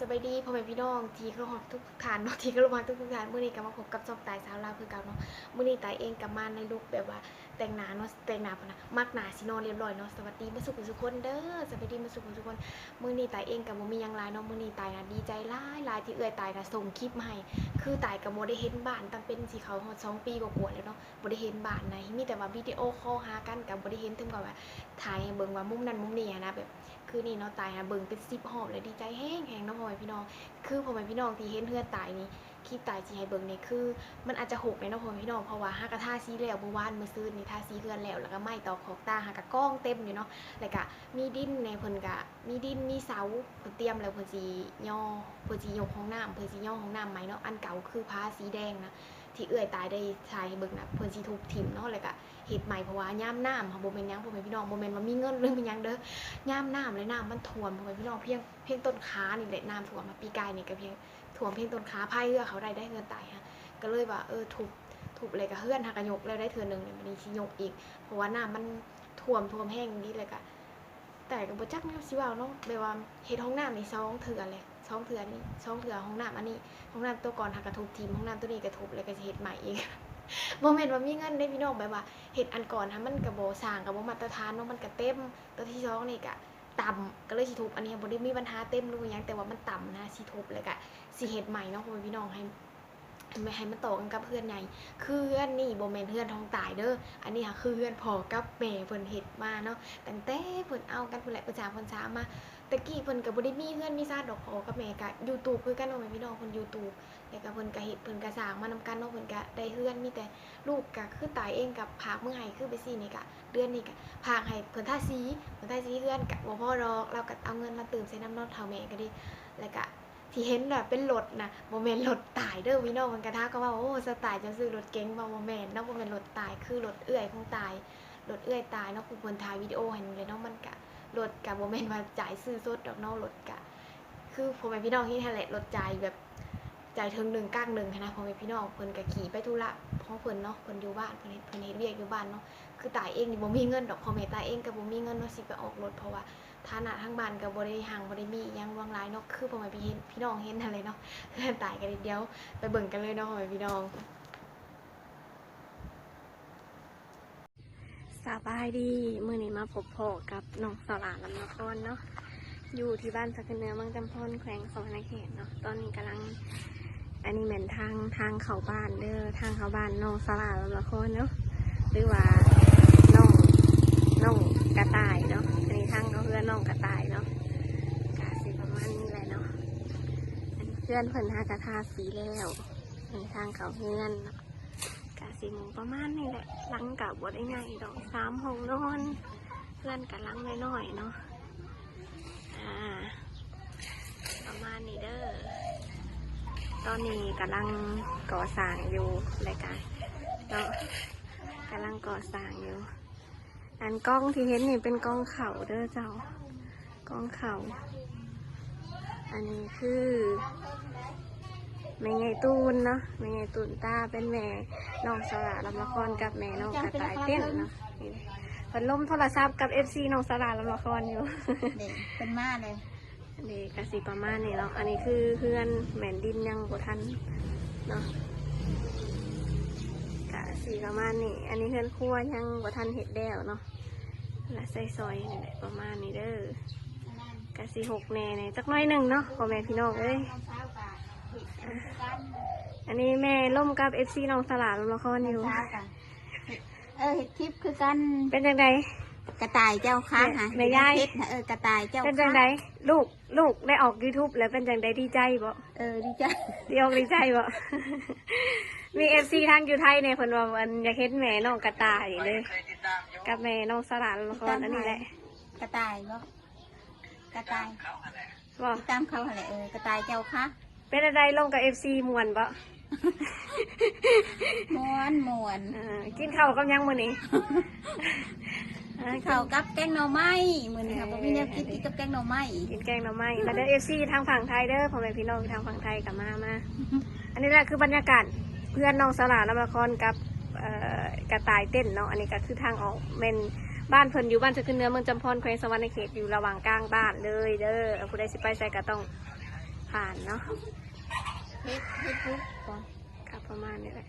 สบายดีพ่อแม่พี่น้องที่เคารพทุกทานเนาะที่เคารพมาทุกทานเมื่อนี้ก็มาพบกับจอบตายสาวลาวคือเก่าเนาะมื้อนี้ตายเองกับมาในลุกแบบว่า แต่งหน้าเนาะแต่งหน้าพนะมักหน้าสินอนเรียบร้อยเนาะสวัสดีมาสุขทุกคนเด้อสวัสดีมาสุขทุกคนมือนี้ตายเองก็บ่มีหยังหลายเนาะมือนี้ตายนะดีใจหลายหลายที่เอื้อยตายนะส่งคลิปมาให้คือตายก็บ่ได้เห็นบ้านตั้งเป็นสิเขาฮอดสองปีกว่าแล้วเนาะบ่ได้เห็นบ้านไหนมีแต่ว่าวิดีโอคอลหากันก็บ่ได้เห็นถึงกับว่าถ่ายเบิ่งว่ามุมนั้นมุมนี้นะแบบคือนี่เนาะตายนะเบิ่งเป็นสิบหอบเลยดีใจแห้งแห้งเนาะพ่อแม่พี่น้องคือพ่อแม่พี่น้องที่เห็นเพื่อนตายนี่ คลิปตายจีให้เบิ่งนี่คือ มันอาจจะหกเลยเนาะพ่อแม่พี่น้องเพราะว่าหากระท่าซีแล้วเมื่อวานเมื้อซื่นนี่ท่าซีเพื่อนแล้วแล้วก็ไหม้ตอกขอกตาหากระก้องเต็มอยู่เนาะแล้วก็มีดินในเพิ่นก็มีดินมีเสาเพิ่นเตรียมแล้วเพิ่นสิย่อเพิ่นสิยกห้องน้ำเพิ่นสิย่อห้องน้ำใหมเนาะอันเก่าคือผ้าสีแดงนะที่เอื้อยตายได้ชายเบิ่งนะเพิ่นสิทุบถิ่มเนาะแล้วก็เฮ็ดใหม่เพราะว่าย่ามน้ำค่ะบ่แม่นยังพ่อแม่พี่น้องบ่แม่นว่ามีเงินเรื่องเป็นยังเด้อย่ามน้ำเลยน้ำมันท่วมพ่อแม่พี่น้องเพียงเพียงต้นขานี่แหละน้ำท่วมมาปีกายนี่ก็เพียง ท่วมเพียงต้นขาไพายเรือเขาได้ได้เงินตายฮะก็เลยว่าเออถูกถูกอะไรกับเพื่อนหักกระยกแล้วได้เทือหนึ่งเนี่ยมันนี้ชิยกอีก เพราะว่าน้ำมันท่วมท่วมแห้งนี่เลยก็แต่ก็บ่จักแนวสิว่าเนาะแบบว่าเฮ็ดห้องน้ำนี่สองเถื่อเลยสองเถื่อนี่สองเถื่อห้องน้ำอันนี้ห้องน้ำตัวก่อนหักกระทุบทีมห้องน้ำตัวนี้กระทุบแล้วก็เฮ็ดใหม่อีกบ่แม่นว่ามีเงินได้พี่น้องแบบว่าเฮ็ดอันก่อนฮะมันก็บ่สร้างก็บ่มาตรฐานเนาะมันก็เต็มตัวที่สองนี่ก็ ต่ำก็เลยสีทุบอันนี้บ่ได้มีปัญหาเต็มรือว่าหยังแต่ว่ามันต่ำนะสีทุบเลยกะสีเห็ดใหม่เนาะคุณพี่น้องให้ไม่ให้มันต่อกันกับเพื่อนใหญ่คือเพื่อนนี่โบแมนเพื่อนท้องตายเด้ออันนี้ค่ะคือเพื่อนพอกับแม่เพิ่นเห็ดมาเนาะตั้งแต่เพิ่นเอากันเพิ่นแหละประจาเพิ่นสามา ตะกี้เพิ่นก็บ่ได้มีเพื่อนมีซาดดอกพ่อกับแม่ก็ YouTube คือกันเนาะแม่พี่น้องเพิ่น YouTube แล้วก็เพิ่นก็เฮ็ดเพิ่นก็สร้างมานำกันเนาะเพิ่นก็ได้เพื่อนมีแต่ลูกก็คือตายเองกับพากมือให้คือไปซี่นี่ก็เดือนนี่ก็พากให้เพิ่นท่าสีเพิ่นท่าสีเพื่อนกะบ่พอดอกเราก็เอาเงินมาเติมใส่น้ำนอดเท่าแม่ก็ดีแล้วก็ที่เห็นน่ะเป็นรถนะบ่แม่นรถตายเด้อพี่น้องมันกระทาก็ว่าโอ้สไตล์จะซื้อรถเก๋งบ่บ่แม่นเนาะบ่แม่นรถตายคือรถเอื้อยของตายรถเอื้อยตายเนาะผู้เพิ่นถ่ายวิดีโอให้เลยเนาะมันกะ รถกะบ่แม่นว่าจ่ายซื้อสดดอกนาะรถกะ คือพ่อแม่พี่น้องที่นั่นแหละรถจ่ายแบบจ่ายเทิงหนึ่งก้างหนึ่งนะพ่อแม่พี่น้องเพิ่นก็ขี่ไปธุระขอเพิ่นเนาะเพิ่นอยู่บ้านเพิ่นเพิ่นเฮ็ดเวียกอยู่บ้านเนาะคือตายเองนี่บ่มีเงินดอกพ่อแม่ตายเองก็บ่มีเงินเนาะสิไปออกรถเพราะว่าฐานะทางบ้านก็บ่ได้ห่างบ่ได้มียังวางหลายเนาะคือพ่อแม่พี่เห็นพี่น้องเห็นนั่นเลยเนาะเพื่นตายกันเดียวไปเบิ่งกันเลยเนาะพ่อแม่พี่น้อง สบายดีมื้อนี้มาพบพ่อกับน้องสลาลำนครเนาะอยู่ที่บ้านสักเนือเมืองจำพรแขวงสวรรณเขตเนาะตอนนี้กำลัง อันนี้เหมือนทางทางเขาบ้านเด้อทางเขาบ้านน้องสลาลำนครเนาะหรือว่าน้องน้องกระต่ายเนาะอันนี้ทางเขาเพื่อนน้องกระต่ายเนาะกาสีประมาณนี้แหละเนาะอันนี้เพื่อนเพิ่นหากระทาสีแล้วอันนี้ทางเขาเพื่อนเนาะ กาสีหมูประมาณนี้แหละลังกับบดได้ไงดอกสามหงนอนเพื่อนกับลังน้อยๆเนาะอ่าประมาณนี้เด้อตอนนี้กำลังก่อสร้างอยู่รายการเนาะกำลังก่อสร้างอยู่ อันกล้องที่เห็นนี่เป็นกล้องเข่าเด้อเจ้ากล้องเข่าอันนี้คือ แม่ใหญ่ตูนเนาะแม่ใหญ่ตูนตาเป็นแม่น้องสระลำละครกับแม่น้องกระต่ายเต้นเนาะนี่เพิ่นล่มโทรศัพท์กับเอฟซีน้องสระลำละครอยู่ เด็กเป็นมาเลยอันนี้กสิประมาณนี้เนาะอันนี้คือเพื่อนแหม่นดินยังบ่ทันเนาะกสิประมาณนี้ อันนี้เพื่อนครัวยังบ่ทันเห็ดแล้วเนาะและใส่ซอยนี่แหละประมาณนี้เด้อกสิหกแหน่เนี่ยจักหน้อยหนึ่งเนาะพ่อแม่พี่น้องเอ้ย อันนี้แม่ล่มกับเอฟซีน้องสลาลำละครอยู่ เออเห็ดคลิปคือกัน เป็นจังไดกระต่ายเจ้าค่ะฮะแม่ยายเฮ็ดนะเออกระต่ายเจ้าเป็นจังไดค่ะลูกลูกได้ออก YouTube แล้วเป็นจังไดดีใจบ่เออดีจ้ะดีอกดีใจบ่มีเอฟซีทางอยู่ไทยเนี่ยเพิ่นว่ามันอยากเห็นแม่น้องกระต่ายเลยกับแม่น้องสลานละครอันนี้แหละกระต่ายบ่กระต่ายบ่ติดตามเขาอะไรเออกระต่ายเจ้าค่ะ เป็นอะไรลงกับเอฟซีมวนบ่ม้วนม้วนเออกินข้าวกับยังมื้อนี้อ่าเขากับแกงหน่อไม้มือนี้ครับเออพี่เนี่ยกินกับแกงหน่อไม้กินแกงหน่อไม้มาเด้อเอฟซีทางฝั่งไทยเด้อพ่อแม่พี่น้องทางฝั่งไทยกลับมามา อันนี้แหละคือบรรยากาศเพื่อนน้องสลาลำละครกับเอ่อกระต่ายเต้นเนาะอันนี้ก็คือทางออกเป็นบ้านเพิ่นอยู่บ้านจะขึ้นเหนือเมืองจำพรแขวงสวรรณเขตอยู่ระหว่างกลางบ้านเลยเด้อผู้ใดสิไปใส่ก็ต้อง ผ่านเนาะเฮ็ดเฮ็ดปุ๊บก่อนกับประมาณนี้แหละ